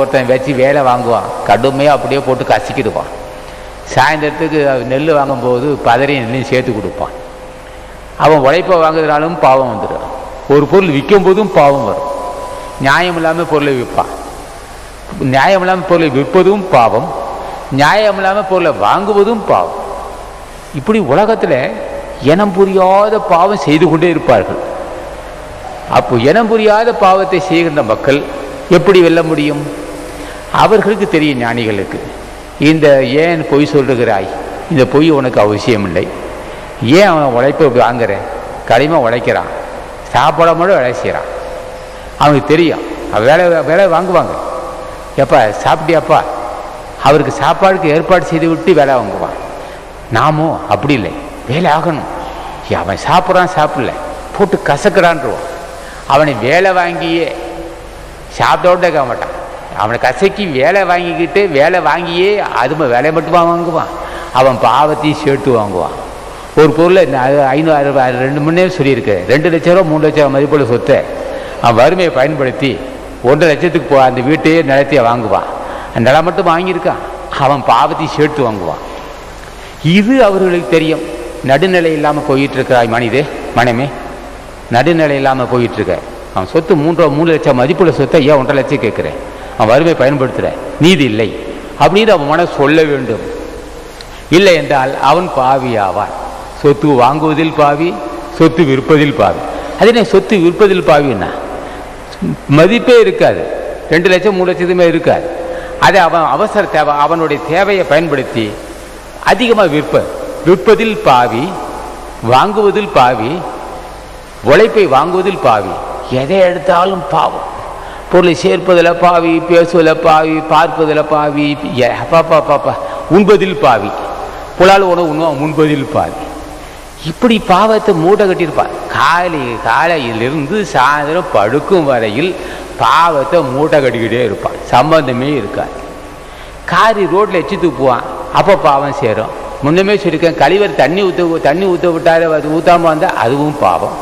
ஒருத்தன் வச்சு வேலை வாங்குவான். கடுமையாக அப்படியே போட்டு கசிக்கிடுவான். சாயந்தரத்துக்கு நெல் வாங்கும்போது பதறி நெல்லையும் சேர்த்து கொடுப்பான். அவன் உழைப்பை வாங்குறதுனாலும் பாவம் வந்துடும். ஒரு பொருள் விற்கும் போதும் பாவம் வரும். நியாயம் இல்லாமல் பொருளை விற்பான். நியாயம் இல்லாமல் பொருளை விற்பதும் பாவம். நியாயம் இல்லாமல் பொருளை வாங்குவதும் பாவம். இப்படி உலகத்தில் இனம் புரியாத பாவம் செய்து கொண்டே இருப்பார்கள். அப்போ இனம் புரியாத பாவத்தை செய்கின்ற மக்கள் எப்படி வெல்ல முடியும்? அவர்களுக்கு தெரியும் ஞானிகளுக்கு. இந்த ஏன் பொய் சொல்லுகிறாய்? இந்த பொய் உனக்கு அவசியம் இல்லை ஏன் அவன் உழைப்பை வாங்குற? கடிமை உழைக்கிறான். சாப்பாட மட்டும் வேலை செய்கிறான் அவனுக்கு தெரியும். வேலை வேலை வாங்குவாங்க. எப்பா சாப்பிட்டியாப்பா? அவருக்கு சாப்பாடுக்கு ஏற்பாடு செய்து விட்டு வேலை வாங்குவான். நாமும் அப்படி இல்லை. வேலை ஆகணும். அவன் சாப்பிட்றான் சாப்பிடல. போட்டு கசக்கிறான்ருவான். அவனை வேலை வாங்கியே சாப்பிட்டோட கேட்க மாட்டான். அவனை கசைக்கு வேலை வாங்கிக்கிட்டு வேலை வாங்கியே அது வேலை மட்டுமா வாங்குவான். அவன் பாவத்தையும் சேர்த்து வாங்குவான். ஒரு பொருளை ஐநூறு ரெண்டு மணி நேரம் சொல்லியிருக்கு. ரெண்டு லட்ச ரூபா மூணு லட்ச ரூபா மதிப்புள்ள சொத்தை அவன் வறுமையை பயன்படுத்தி ஒன்றரை லட்சத்துக்கு போ அந்த வீட்டையே நிலத்தையே வாங்குவான். நிலம் மட்டும் வாங்கியிருக்கான். அவன் பாவத்தையும் சேர்த்து வாங்குவான். இது அவர்களுக்கு தெரியும். நடுநிலை இல்லாமல் போயிட்டுருக்கிறாய் மனிதே மனமே. நடுநிலை இல்லாமல் போயிட்டுருக்க. அவன் சொத்து மூன்றோ மூணு லட்சம் மதிப்புள்ள சொத்தை ஏன் ஒன்றரை லட்சம் கேட்குறேன்? அவன் வறுமை பயன்படுத்துகிற நீதி இல்லை அப்படின்னு அவன் மன சொல்ல வேண்டும். இல்லை என்றால் அவன் பாவி ஆவான். சொத்து வாங்குவதில் பாவி சொத்து விற்பதில் பாவி. அதே சொத்து விற்பதில் பாவின்னா? மதிப்பே இருக்காது. ரெண்டு லட்சம் மூணு லட்சத்துமே இருக்காது. அதை அவன் அவசர தேவை அவனுடைய தேவையை பயன்படுத்தி அதிகமாக விற்ப விற்பதில் பாவி வாங்குவதில் பாவி உழைப்பை வாங்குவதில் பாவி எதை எடுத்தாலும் பாவம். பொருளை சேர்ப்பதில் பாவி பேசுவதில் பாவி பார்ப்பதில் பாவி. பாப்பா பாப்பா உண்பதில் பாவி. புலால் உணவு உண்ணுவா? உண்பதில் பாவி. இப்படி பாவத்தை மூட்டை கட்டியிருப்பான் காலை காலையிலிருந்து சாயந்தரம் படுக்கும் வரையில் பாவத்தை மூட்டை கட்டிக்கிட்டே இருப்பான் சம்பந்தமே இருக்காது. காரி ரோட்டில் எச்சு தூக்குவான் அப்போ பாவம் சேரும். முன்னமே சொல்லியிருக்கேன் கழிவர் தண்ணி ஊற்ற தண்ணி ஊற்ற விட்டாரு அது ஊற்றாமல் வந்தால் அதுவும் பாவம்.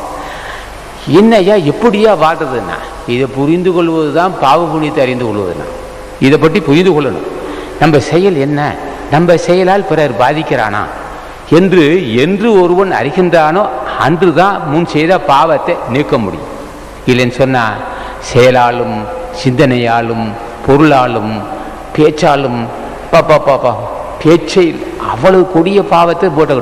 என்னையா எப்படியா வாழ்றதுன்னா இதை புரிந்து கொள்வது தான் பாவ புண்ணியத்தை அறிந்து கொள்வதுன்னா இதை பற்றி புரிந்து கொள்ளணும். நம்ம செயல் என்ன? நம்ம செயலால் பிறர் பாதிக்கிறானா? என்று என்று ஒருவன் அறிகின்றானோ அன்று தான் முன் செய்த பாவத்தை நீக்க முடியும். இல்லைன்னு சொன்னால் செயலாலும் சிந்தனையாலும் பொருளாலும் பேச்சாலும் பாப்பா பாப்பா பேச்சை அவ்வளவு கொடிய பாவத்தை போட்டு